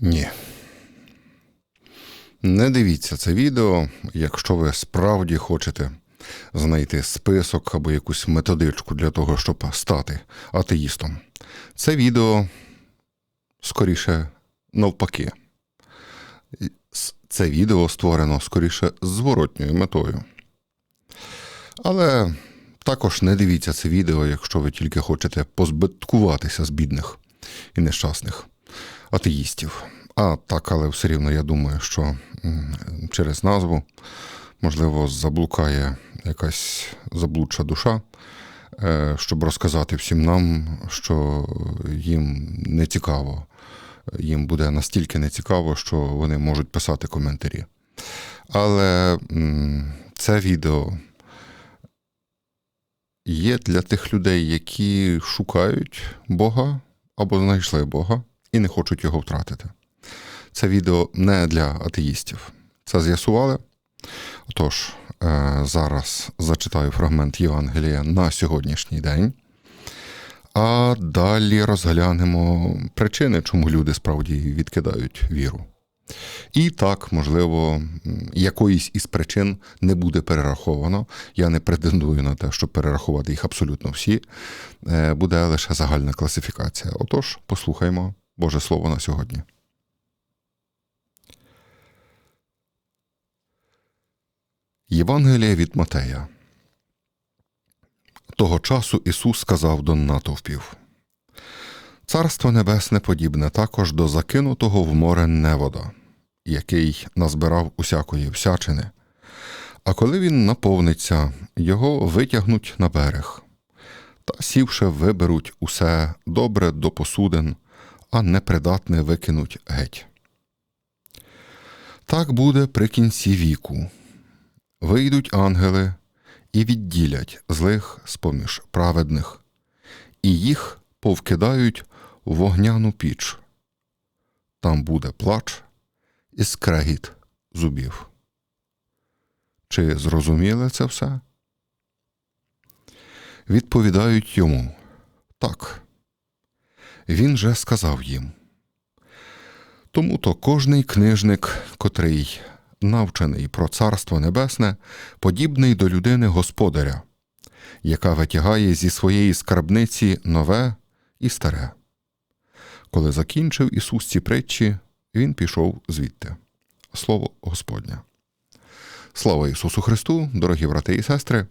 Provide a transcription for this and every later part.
Ні. Не дивіться це відео, якщо ви справді хочете знайти список або якусь методичку для того, щоб стати атеїстом. Це відео скоріше навпаки. Це відео створено скоріше зворотньою метою. Але також не дивіться це відео, якщо ви тільки хочете позбиткуватися з бідних і нещасних атеїстів. А так, але все рівно я думаю, що через назву, можливо, заблукає якась заблудша душа, е, щоб розказати всім нам, що їм не цікаво. Їм буде настільки нецікаво, що вони можуть писати коментарі. Але це відео є для тих людей, які шукають Бога або знайшли Бога і не хочуть його втратити. Це відео не для атеїстів. Це з'ясували. Отож, е, зараз зачитаю фрагмент Євангелія на сьогоднішній день. А далі розглянемо причини, чому люди справді відкидають віру. І так, можливо, якоїсь із причин не буде перераховано. Я не претендую на те, щоб перерахувати їх абсолютно всі. Е, Буде лише загальна класифікація. Отож, послухаймо Боже Слово на сьогодні. Євангелія від Матея. Того часу Ісус сказав до натовпів: Царство Небесне подібне також до закинутого в море невода, який назбирав усякої всячини. А коли він наповниться, його витягнуть на берег, та сівши, виберуть усе добре до посудин, а непридатне викинуть геть. Так буде при кінці віку. Вийдуть ангели і відділять злих з-поміж праведних, і їх повкидають в вогняну піч. Там буде плач і скрегіт зубів. Чи зрозуміли це все? Відповідають йому так. Він же сказав їм. Тому то кожний книжник, котрий навчений про Царство Небесне, подібний до людини господаря, яка витягає зі своєї скарбниці нове і старе. Коли закінчив Ісус ці притчі, Він пішов звідти. Слово Господнє. Слава Ісусу Христу, дорогі брати і сестри.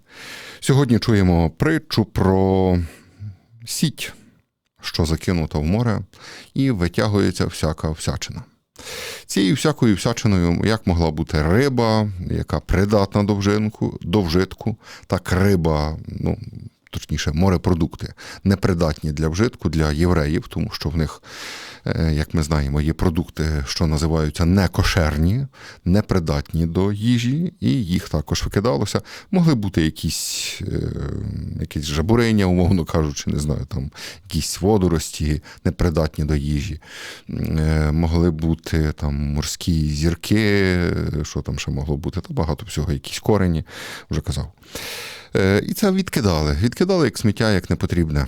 Сьогодні чуємо притчу про сіть, що закинута в море, і витягується всяка всячина. Цією всякою всячиною як могла бути риба, яка придатна до вжинку, до вжитку, так риба, ну, точніше, морепродукти, непридатні для вжитку для євреїв, тому що в них, як ми знаємо, є продукти, що називаються некошерні, непридатні до їжі, і їх також викидалося. Могли бути якісь, е, якісь жабурення, умовно кажучи, не знаю, там якісь водорості, непридатні до їжі. Е, Могли бути там морські зірки, е, що там ще могло бути, та багато всього, якісь корені, вже казав. Е, І це відкидали. Відкидали як сміття, як непотрібне.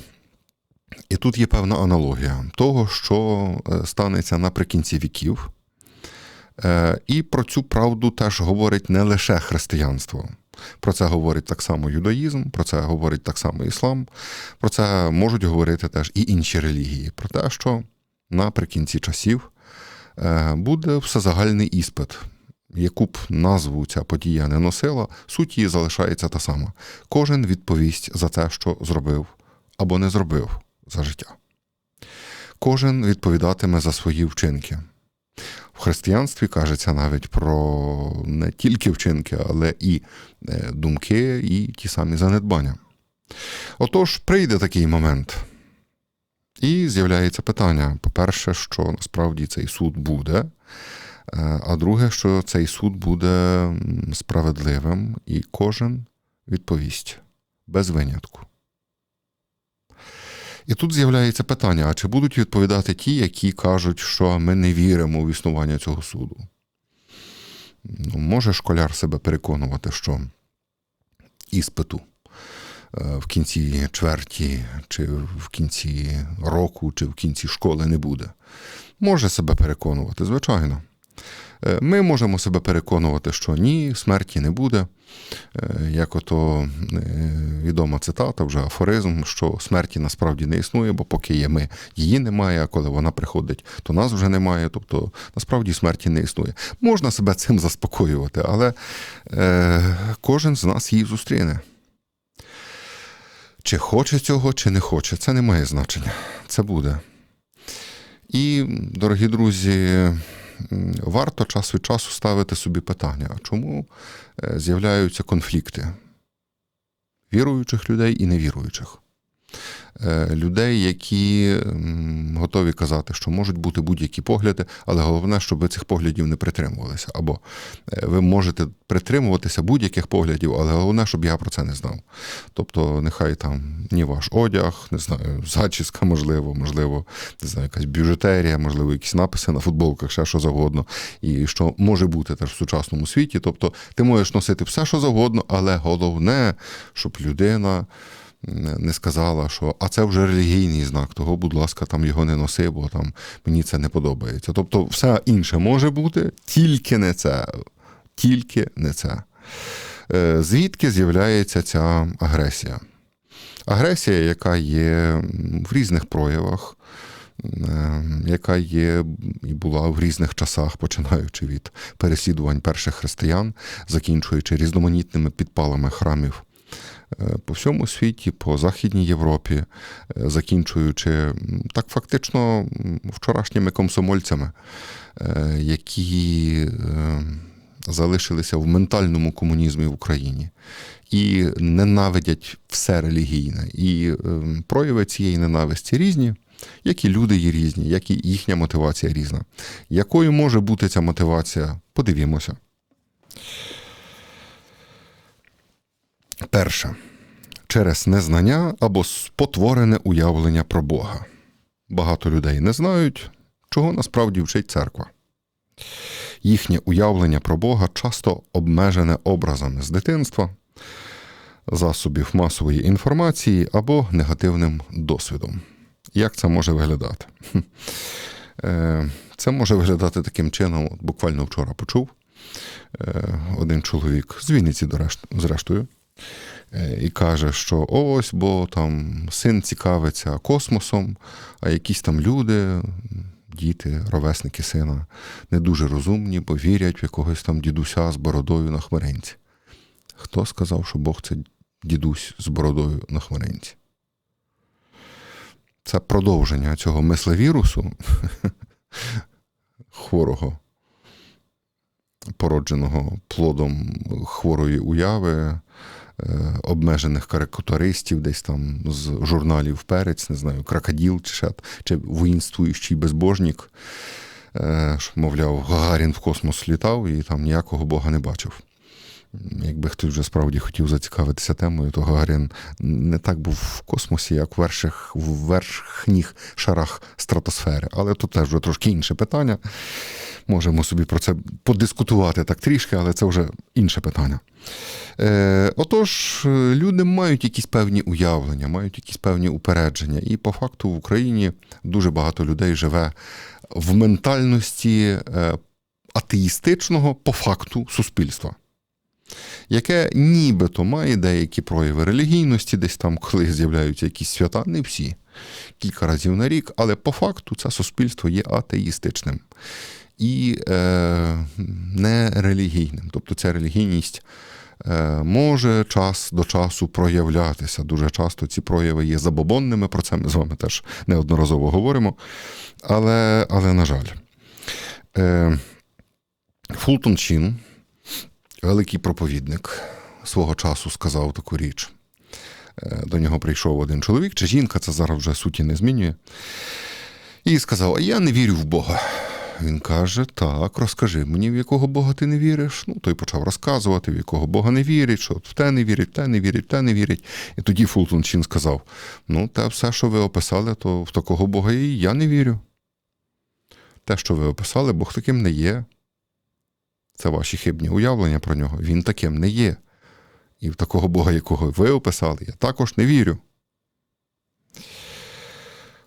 І тут є певна аналогія того, що е, станеться наприкінці віків. Е, І про цю правду теж говорить не лише християнство. Про це говорить так само юдаїзм, про це говорить так само іслам, про це можуть говорити теж і інші релігії. Про те, що наприкінці часів е, буде всезагальний іспит. Яку б назву ця подія не носила, суть її залишається та сама. Кожен відповість за те, що зробив або не зробив за життя. Кожен відповідатиме за свої вчинки. В християнстві кажеться навіть про не тільки вчинки, але і е, думки, і ті самі занедбання. Отож, прийде такий момент. І з'являється питання: по-перше, що насправді цей суд буде. Е, А друге, що цей суд буде справедливим, і кожен відповість без винятку. І тут з'являється питання: а чи будуть відповідати ті, які кажуть, що ми не віримо в існування цього суду? Ну, може школяр себе переконувати, що іспиту в кінці чверті, чи в кінці року, чи в кінці школи не буде. Може себе переконувати, звичайно. Е, Ми можемо себе переконувати, що ні, смерті не буде. Е, Як ото е, відома цитата, вже афоризм, що смерті насправді не існує, бо поки є ми, її немає, а коли вона приходить, то нас вже немає. Тобто насправді смерті не існує. Можна себе цим заспокоювати, але е, кожен з нас її зустріне. Чи хоче цього, чи не хоче, це не має значення. Це буде. І, дорогі друзі, варто час від часу ставити собі питання, а чому е, з'являються конфлікти віруючих людей і невіруючих. Е, Людей, які готові казати, що можуть бути будь-які погляди, але головне, щоб ви цих поглядів не притримувалися. Або е, ви можете притримуватися будь-яких поглядів, але головне, щоб я про це не знав. Тобто, нехай там ні ваш одяг, не знаю, зачіска, можливо, можливо, не знаю, якась бюджетерія, можливо, якісь написи на футболках, ще що завгодно, і що може бути теж в сучасному світі. Тобто, ти можеш носити все, що завгодно, але головне, щоб людина не сказала, що а це вже релігійний знак, того, будь ласка, там його не носи, бо там мені це не подобається. Тобто, все інше може бути, тільки не це. Тільки не це. Е, Звідки з'являється ця агресія? Агресія, яка є в різних проявах, е, яка є і була в різних часах, починаючи від переслідувань перших християн, закінчуючи різноманітними підпалами храмів по всьому світі, по Західній Європі, е, закінчуючи так фактично вчорашніми комсомольцями, е, які е, залишилися в ментальному комунізмі в Україні і ненавидять все релігійне. І е, прояви цієї ненависті різні. Як і люди є різні, як і їхня мотивація різна. Якою може бути ця мотивація? Подивімося. Перше. Через незнання або спотворене уявлення про Бога. Багато людей не знають, чого насправді вчить церква. Їхнє уявлення про Бога часто обмежене образами з дитинства, засобів масової інформації або негативним досвідом. Як це може виглядати? Е, Це може виглядати таким чином, буквально вчора почув е, один чоловік з Вінниці, зрештою, і каже, що ось, бо там син цікавиться космосом, а якісь там люди, діти, ровесники сина, не дуже розумні, бо вірять в якогось там дідуся з бородою на хмаринці. Хто сказав, що Бог це дідусь з бородою на хмаринці? Це продовження цього мислевірусу хворого, породженого плодом хворої уяви, е, обмежених карикатуристів, десь там з журналів Перець, не знаю, крокоділ чи, ще- чи воїнствуючий безбожнік. Е, Мовляв, Гагарін в космос літав і там ніякого Бога не бачив. Якби хтось вже справді хотів зацікавитися темою, то Гагарін не так був в космосі, як в верших, в верхніх шарах стратосфери. Але то теж вже трошки інше питання. Можемо собі про це подискутувати так трішки, але це вже інше питання. Е, отож, е, люди мають якісь певні уявлення, мають якісь певні упередження. І по факту в Україні дуже багато людей живе в ментальності е, атеїстичного по факту суспільства яке нібито має деякі прояви релігійності, десь там, коли з'являються якісь свята, не всі, кілька разів на рік, але по факту це суспільство є атеїстичним і е, нерелігійним. Тобто ця релігійність е, може час до часу проявлятися. Дуже часто ці прояви є забобонними, про це ми з вами теж неодноразово говоримо. Але, але на жаль, е, Фултон Чин, великий проповідник свого часу сказав таку річ. Е, До нього прийшов один чоловік чи жінка, це зараз вже суті не змінює. І сказав: А я не вірю в Бога. Він каже: Так, розкажи мені, в якого Бога ти не віриш. Ну, той почав розказувати, в якого Бога не вірить, що в те не вірить, в те не вірить, в те не вірить. І тоді Фултон Чин сказав: Ну, те все, що ви описали, то в такого Бога і я не вірю. Те, що ви описали, Бог таким не є. Це ваші хибні уявлення про нього. Він таким не є. І в такого Бога, якого ви описали, я також не вірю.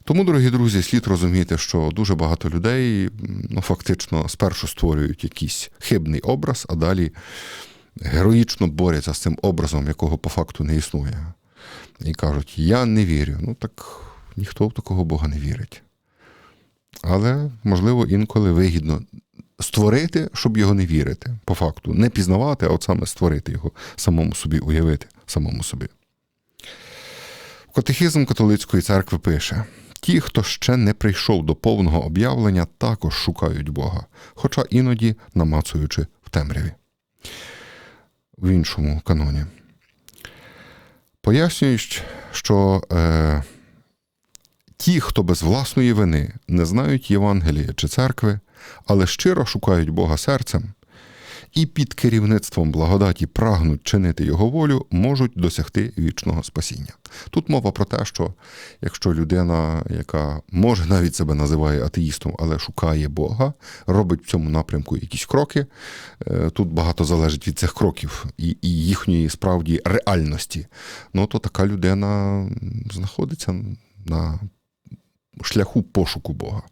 Тому, дорогі друзі, слід розуміти, що дуже багато людей ну, фактично спершу створюють якийсь хибний образ, а далі героїчно борються з цим образом, якого по факту не існує. І кажуть, я не вірю. Ну так ніхто в такого Бога не вірить. Але, можливо, інколи вигідно створити, щоб його не вірити, по факту. Не пізнавати, а от саме створити його, самому собі уявити, самому собі. Катехізм католицької церкви пише: ті, хто ще не прийшов до повного об'явлення, також шукають Бога, хоча іноді намацуючи в темряві. В іншому каноні. Пояснюють, що е, ті, хто без власної вини не знають Євангелія чи церкви, але щиро шукають Бога серцем і під керівництвом благодаті прагнуть чинити його волю, можуть досягти вічного спасіння. Тут мова про те, що якщо людина, яка може навіть себе називає атеїстом, але шукає Бога, робить в цьому напрямку якісь кроки, е, тут багато залежить від цих кроків і, і їхньої справді реальності, ну то така людина знаходиться на шляху пошуку Бога.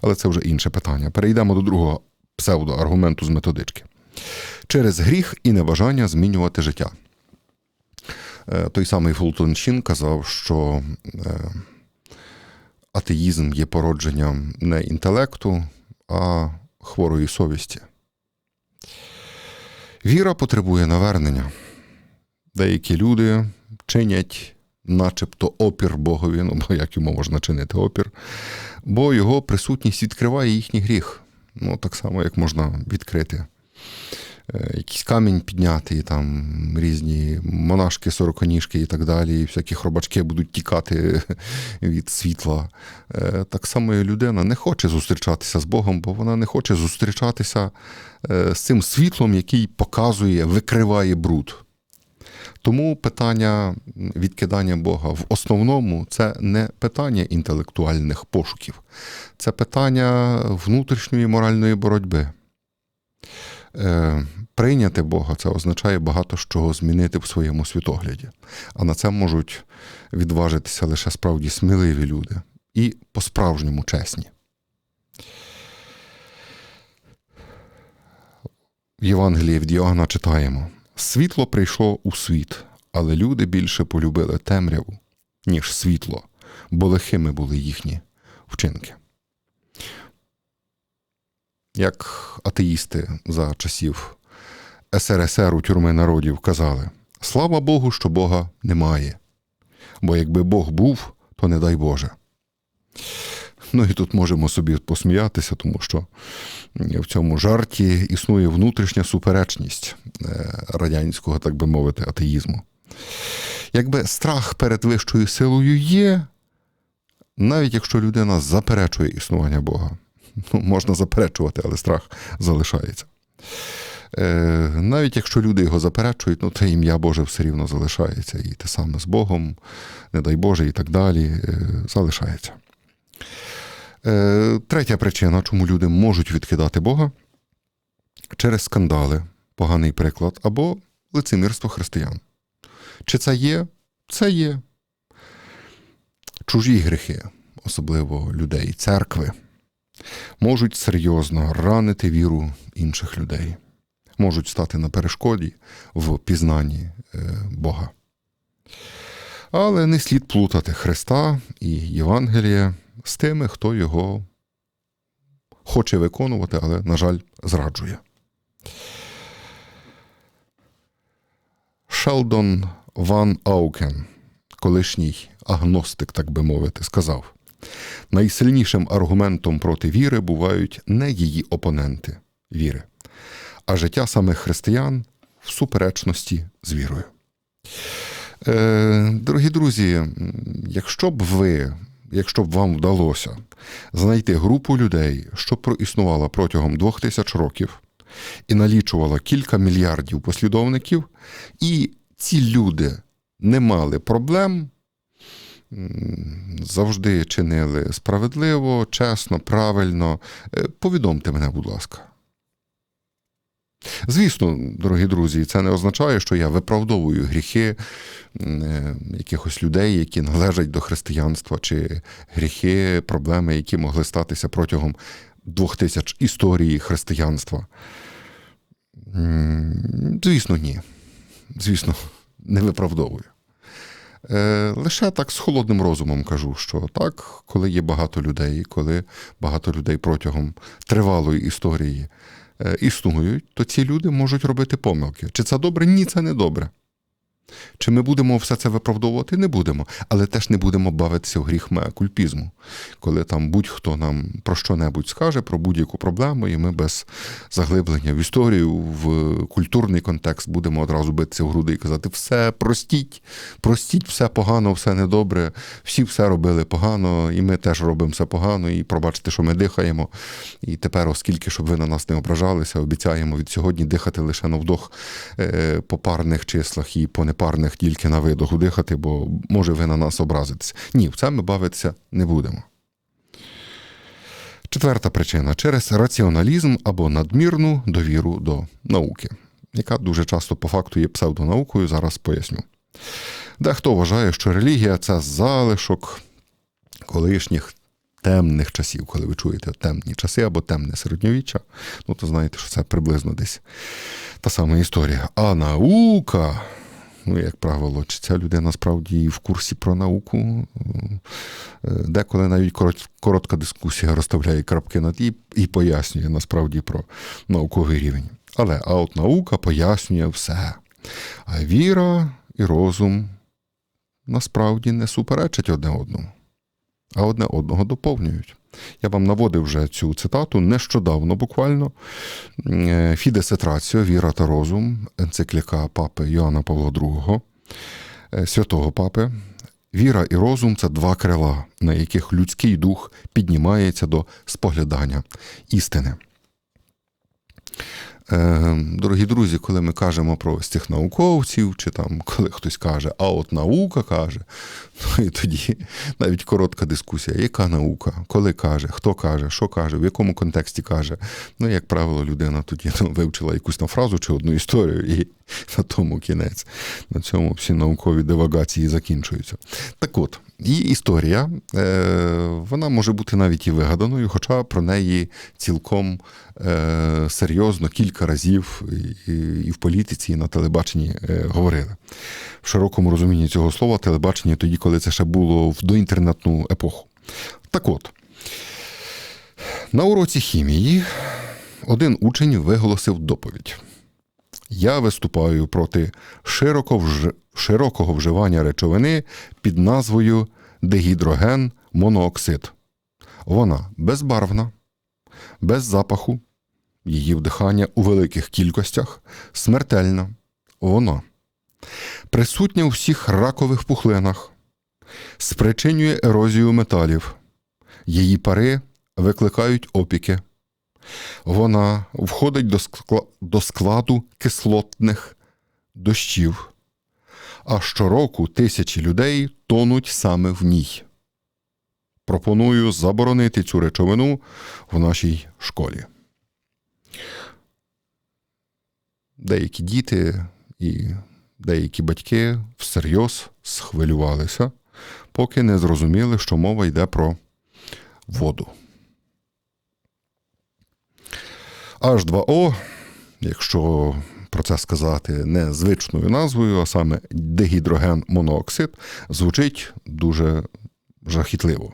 Але це вже інше питання. Перейдемо до другого псевдоаргументу з методички. Через гріх і небажання змінювати життя. Е, Той самий Фултон Шін казав, що е, атеїзм є породженням не інтелекту, а хворої совісті. Віра потребує навернення. Деякі люди чинять начебто опір Богові, ну бо як йому можна чинити опір, бо його присутність відкриває їхній гріх. Ну, так само, як можна відкрити е, якийсь камінь підняти, і там різні монашки, сороконіжки і так далі, і всякі хробачки будуть тікати від світла. Е, Так само і людина не хоче зустрічатися з Богом, бо вона не хоче зустрічатися е, з цим світлом, який показує, викриває бруд. Тому питання відкидання Бога в основному це не питання інтелектуальних пошуків, це питання внутрішньої моральної боротьби. Е, Прийняти Бога це означає багато чого змінити в своєму світогляді. А на це можуть відважитися лише справді сміливі люди і по-справжньому чесні. В Євангелії від Йоанна читаємо. Світло прийшло у світ, але люди більше полюбили темряву, ніж світло, бо лихими були їхні вчинки. Як атеїсти за часів СРСР у тюрми народів казали: слава Богу, що Бога немає, бо якби Бог був, то не дай Боже. Ну і тут можемо собі посміятися, тому що в цьому жарті існує внутрішня суперечність е, радянського, так би мовити, атеїзму. Якби страх перед вищою силою є, навіть якщо людина заперечує існування Бога, ну, можна заперечувати, але страх залишається. Е, Навіть якщо люди його заперечують, ну те ім'я Боже все рівно залишається. І те саме з Богом, не дай Боже, і так далі, е, залишається. Е, Третя причина, чому люди можуть відкидати Бога через скандали, поганий приклад, або лицемірство християн. Чи це є? Це є. Чужі гріхи, особливо людей, церкви, можуть серйозно ранити віру інших людей, можуть стати на перешкоді в пізнанні е, Бога. Але не слід плутати Христа і Євангелія з тими, хто його хоче виконувати, але, на жаль, зраджує. Шелдон Ван Аукен, колишній агностик, так би мовити, сказав: найсильнішим аргументом проти віри бувають не її опоненти віри, а життя самих християн в суперечності з вірою. Е, Дорогі друзі, якщо б ви, якщо б вам вдалося знайти групу людей, що проіснувала протягом двох тисяч років і налічувала кілька мільярдів послідовників, і ці люди не мали проблем, завжди чинили справедливо, чесно, правильно. Е, Повідомте мене, будь ласка. Звісно, дорогі друзі, це не означає, що я виправдовую гріхи е, якихось людей, які належать до християнства, чи гріхи, проблеми, які могли статися протягом двох тисяч історії християнства. Звісно, ні. Звісно, не виправдовую. Е, Лише так з холодним розумом кажу, що так, коли є багато людей, коли багато людей протягом тривалої історії існують, то ці люди можуть робити помилки. Чи це добре? Ні, це не добре. Чи ми будемо все це виправдовувати? Не будемо, але теж не будемо бавитися в гріх меакульпізму, коли там будь-хто нам про що-небудь скаже, про будь-яку проблему, і ми без заглиблення в історію, в культурний контекст будемо одразу битися в груди і казати: все, простіть, простіть, все погано, все недобре, всі все робили погано, і ми теж робимо все погано, і пробачте, що ми дихаємо. І тепер, оскільки, щоб ви на нас не ображалися, обіцяємо від сьогодні дихати лише на вдох е, по парних числах і по непарних тільки на видоху дихати, бо може ви на нас образитесь. Ні, в це ми бавитися не будемо. Четверта причина через раціоналізм або надмірну довіру до науки, яка дуже часто по факту є псевдонаукою, зараз поясню. Дехто вважає, що релігія це залишок колишніх темних часів, коли ви чуєте темні часи або темне середньовіччя, ну то знаєте, що це приблизно десь та сама історія. А наука, ну, як правило, чи ця людина справді в курсі про науку. Е, Деколи навіть корот- коротка дискусія розставляє крапки над і, і пояснює насправді про науковий рівень. Але а от наука пояснює все. А віра і розум насправді не суперечать одне одному, а одне одного доповнюють. Я вам наводив вже цю цитату нещодавно, буквально. Е, et Ratio, Віра та розум, енцикліка папи Йоанна Павла II, е, святого папи. Віра і розум це два крила, на яких людський дух піднімається до споглядання істини. Е, Дорогі друзі, коли ми кажемо про ось цих науковців, чи там коли хтось каже, а от наука каже, ну і тоді навіть коротка дискусія, яка наука, коли каже, хто каже, що каже, в якому контексті каже. Ну, як правило, людина тоді ну, вивчила якусь там фразу чи одну історію, і на тому кінець. На цьому всі наукові дивагації закінчуються. Так от, її історія, е, вона може бути навіть і вигаданою, хоча про неї цілком е, серйозно кілька разів і, і в політиці, і на телебаченні е, говорили. В широкому розумінні цього слова телебачення тоді, коли це ще було в доінтернетну епоху. Так от, на уроці хімії один учень виголосив доповідь. Я виступаю проти широкого вживання речовини під назвою дегідроген монооксид. Вона безбарвна, без запаху, її вдихання у великих кількостях смертельна. Вона присутня у всіх ракових пухлинах, спричинює ерозію металів. Її пари викликають опіки. Вона входить до скла- до складу кислотних дощів, а щороку тисячі людей тонуть саме в ній. Пропоную заборонити цю речовину в нашій школі. Деякі діти і деякі батьки всерйоз схвилювалися, поки не зрозуміли, що мова йде про воду. H2O, якщо про це сказати не звичною назвою, а саме дегідроген монооксид, звучить дуже жахітливо,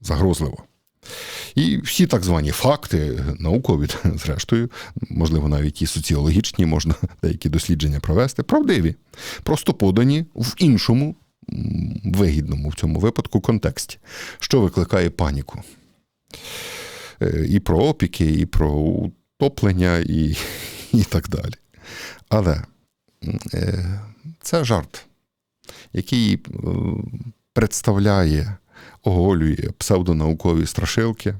загрозливо. І всі так звані факти, наукові, зрештою, можливо, навіть і соціологічні, можна деякі дослідження провести, правдиві, просто подані в іншому вигідному в цьому випадку контексті, що викликає паніку. Е, І про опіки, і про утоплення, і, і так далі. Але е, це жарт, який е, представляє, оголює псевдонаукові страшилки.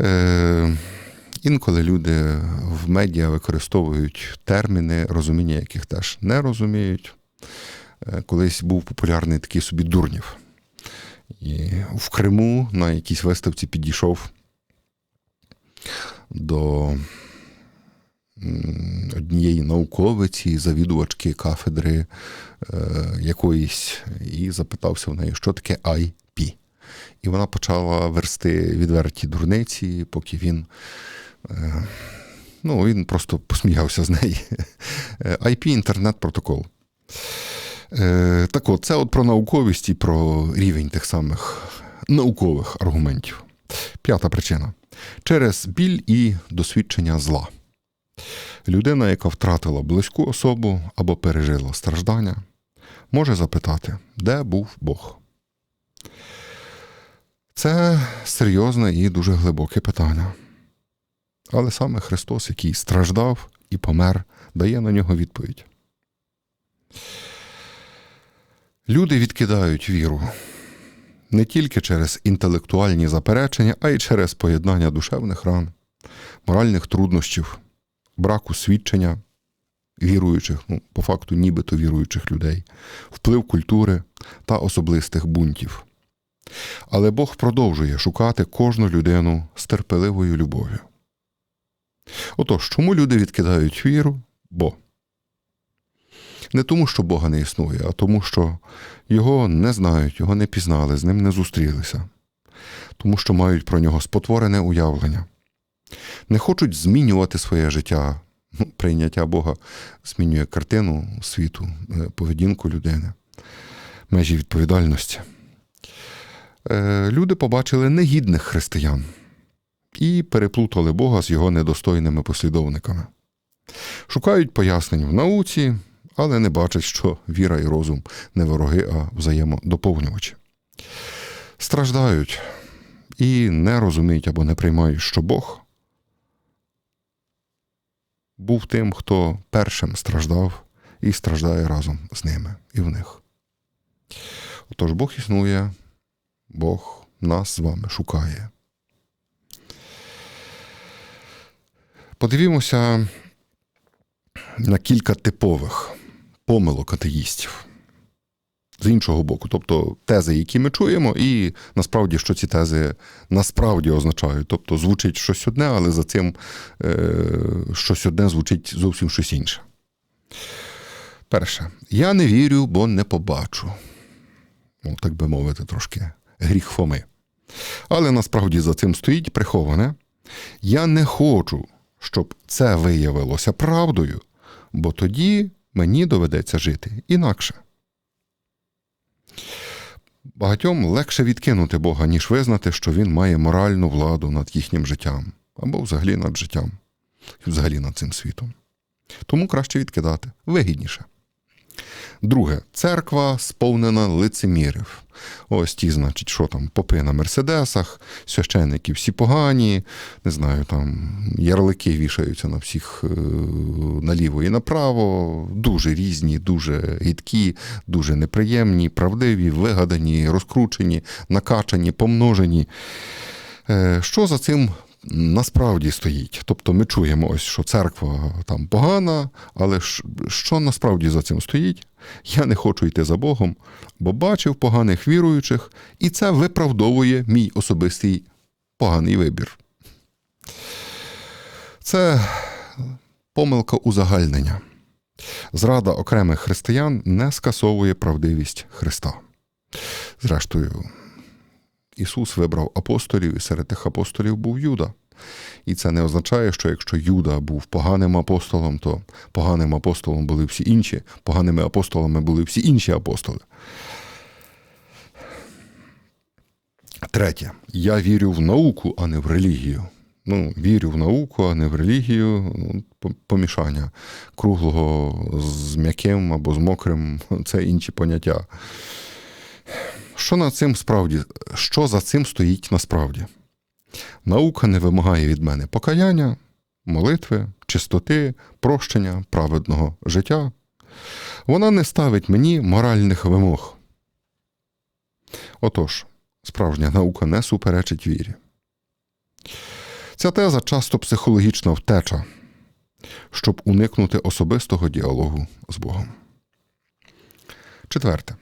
Е, Інколи люди в медіа використовують терміни, розуміння яких теж не розуміють. Колись був популярний такий собі дурнів. І в Криму на якійсь виставці підійшов до однієї науковиці, завідувачки кафедри е, якоїсь, і запитався в неї, що таке IP. І вона почала версти відверті дурниці, поки він. е, Ну, він просто посміявся з неї. Е, IP інтернет-протокол. Е, Так от, це от про науковість і про рівень тих самих наукових аргументів. П'ята причина. Через біль і досвідчення зла. Людина, яка втратила близьку особу або пережила страждання, може запитати, де був Бог. Це серйозне і дуже глибоке питання. Але саме Христос, який страждав і помер, дає на нього відповідь. Люди відкидають віру не тільки через інтелектуальні заперечення, а й через поєднання душевних ран, моральних труднощів, браку свідчення віруючих, ну, по факту нібито віруючих людей, вплив культури та особистих бунтів. Але Бог продовжує шукати кожну людину з терпеливою любов'ю. Отож, чому люди відкидають віру? Бо не тому, що Бога не існує, а тому, що його не знають, його не пізнали, з ним не зустрілися, тому що мають про нього спотворене уявлення, не хочуть змінювати своє життя. Ну, Прийняття Бога змінює картину світу, е, поведінку людини, межі відповідальності. Е, Люди побачили негідних християн і переплутали Бога з його недостойними послідовниками. Шукають пояснень в науці, але не бачать, що віра і розум не вороги, а взаємодоповнювачі. Страждають і не розуміють або не приймають, що Бог був тим, хто першим страждав і страждає разом з ними і в них. Отож, Бог існує, Бог нас з вами шукає. Подивімося на кілька типових помилок атеїстів. З іншого боку, тобто тези, які ми чуємо, і насправді, що ці тези насправді означають. Тобто звучить щось одне, але за цим е, щось одне звучить зовсім щось інше. Перше, я не вірю, бо не побачу. Ну, так би мовити, трошки гріх Фоми. Але насправді за цим стоїть приховане. Я не хочу, щоб це виявилося правдою, бо тоді мені доведеться жити інакше. Багатьом легше відкинути Бога, ніж визнати, що він має моральну владу над їхнім життям, або взагалі над життям, і взагалі над цим світом. Тому краще відкидати вигідніше. Друге, церква сповнена лицемірів. Ось ті, значить, що там, попи на мерседесах, священники всі погані, не знаю, там ярлики вішаються на всіх е, наліво і направо, дуже різні, дуже гідкі, дуже неприємні, правдиві, вигадані, розкручені, накачані, помножені. Е, Що за цим насправді стоїть? Тобто ми чуємо, ось, що церква там погана, але що насправді за цим стоїть? Я не хочу йти за Богом, бо бачив поганих віруючих, і це виправдовує мій особистий поганий вибір. Це помилка узагальнення. Зрада окремих християн не скасовує правдивість Христа. Зрештою, Ісус вибрав апостолів, і серед тих апостолів був Юда. І це не означає, що якщо Юда був поганим апостолом, то поганим апостолом були всі інші, поганими апостолами були всі інші апостоли. Третє. Я вірю в науку, а не в релігію. Ну, вірю в науку, а не в релігію. Ну, Помішання круглого з м'яким або з мокрим це інші поняття. Що над цим справді? Що за цим стоїть насправді? Наука не вимагає від мене покаяння, молитви, чистоти, прощення, праведного життя. Вона не ставить мені моральних вимог. Отож, справжня наука не суперечить вірі. Ця теза часто психологічна втеча, щоб уникнути особистого діалогу з Богом. Четверте.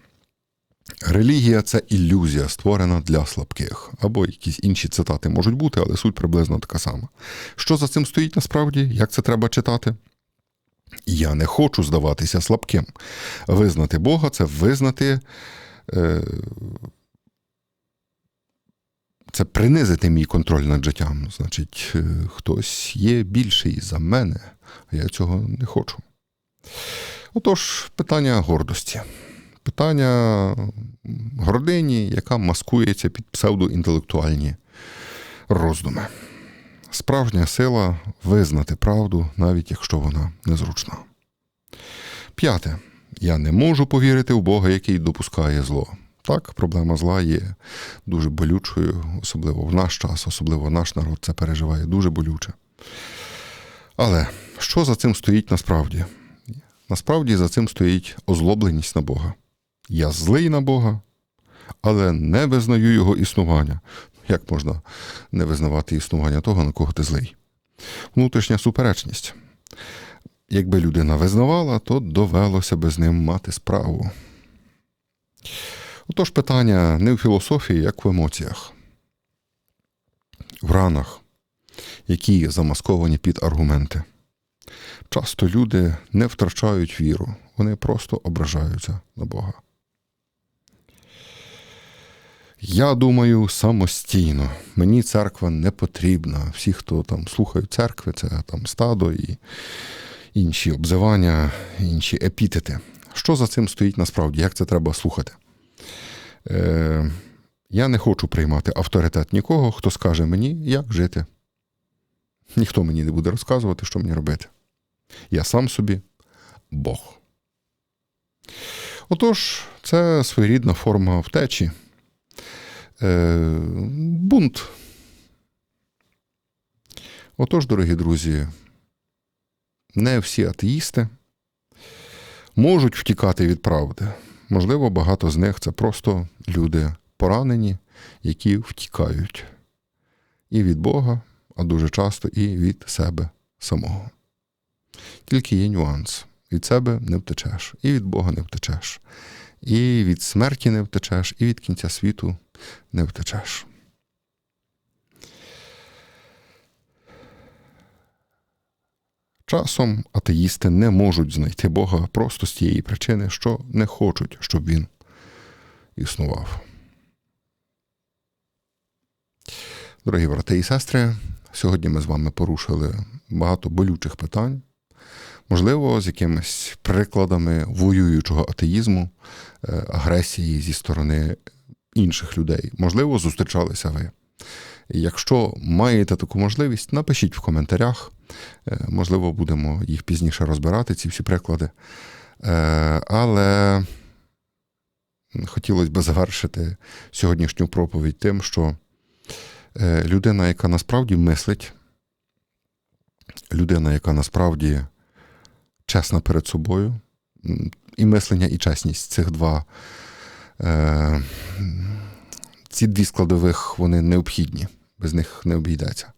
Релігія це ілюзія, створена для слабких. Або якісь інші цитати можуть бути, але суть приблизно така сама. Що за цим стоїть насправді? Як це треба читати? Я не хочу здаватися слабким. Визнати Бога це визнати. Е, це принизити мій контроль над життям. Значить, е, хтось є більший за мене, а я цього не хочу. Отож, питання гордості. Питання гордині, яка маскується під псевдоінтелектуальні роздуми. Справжня сила визнати правду, навіть якщо вона незручна. П'яте. Я не можу повірити в Бога, який допускає зло. Так, проблема зла є дуже болючою, особливо в наш час, особливо наш народ це переживає дуже болюче. Але що за цим стоїть насправді? Насправді за цим стоїть озлобленість на Бога. Я злий на Бога, але не визнаю його існування. Як можна не визнавати існування того, на кого ти злий? Внутрішня суперечність. Якби людина визнавала, то довелося би з ним мати справу. Отож, питання не в філософії, як в емоціях, в ранах, які замасковані під аргументи. Часто люди не втрачають віру, вони просто ображаються на Бога. Я думаю самостійно. Мені церква не потрібна. Всі, хто там слухають церкви, це там стадо і інші обзивання, інші епітети. Що за цим стоїть насправді? Як це треба слухати? Е, Я не хочу приймати авторитет нікого, хто скаже мені, як жити. Ніхто мені не буде розказувати, що мені робити. Я сам собі Бог. Отож, це своєрідна форма втечі. Е, Бунт. Отож, дорогі друзі, не всі атеїсти можуть втікати від правди. Можливо, багато з них це просто люди поранені, які втікають і від Бога, а дуже часто і від себе самого. Тільки є нюанс. Від себе не втечеш, і від Бога не втечеш, і від смерті не втечеш, і від кінця світу не втечеш. Часом атеїсти не можуть знайти Бога просто з тієї причини, що не хочуть, щоб він існував. Дорогі брати і сестри, сьогодні ми з вами порушили багато болючих питань, можливо, з якимись прикладами воюючого атеїзму, е, агресії зі сторони інших людей. Можливо, зустрічалися ви. Якщо маєте таку можливість, напишіть в коментарях. Е, можливо, будемо їх пізніше розбирати, ці всі приклади. Е, але хотілося б завершити сьогоднішню проповідь тим, що людина, яка насправді мислить, людина, яка насправді чесна перед собою, і мислення, і чесність цих два. Ці дві складових вони необхідні, без них не обійдеться.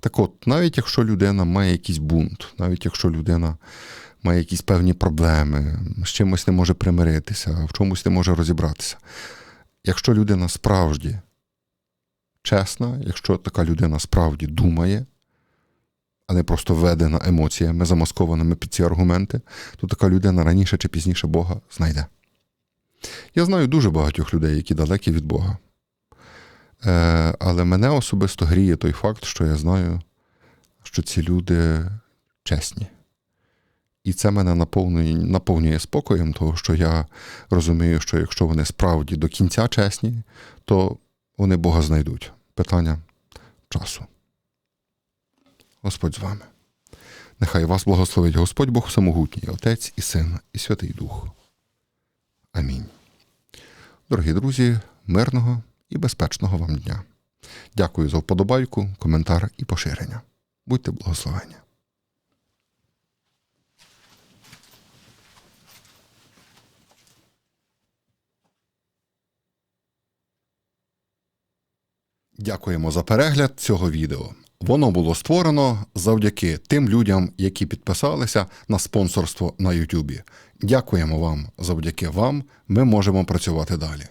Так от, навіть якщо людина має якийсь бунт, навіть якщо людина має якісь певні проблеми, з чимось не може примиритися, в чомусь не може розібратися. Якщо людина справді чесна, якщо така людина справді думає, а не просто введена емоціями, замаскованими під ці аргументи, то така людина раніше чи пізніше Бога знайде. Я знаю дуже багатьох людей, які далекі від Бога. Е, але мене особисто гріє той факт, що я знаю, що ці люди чесні. І це мене наповнює наповнює спокоєм, того, що я розумію, що якщо вони справді до кінця чесні, то вони Бога знайдуть. Питання часу. Господь з вами. Нехай вас благословить Господь Бог Самогутній, Отець і Син, і Святий Дух. Амінь. Дорогі друзі, мирного і безпечного вам дня. Дякую за вподобайку, коментар і поширення. Будьте благословені. Дякуємо за перегляд цього відео. Воно було створено завдяки тим людям, які підписалися на спонсорство на Ютубі. Дякуємо вам. Завдяки вам ми можемо працювати далі.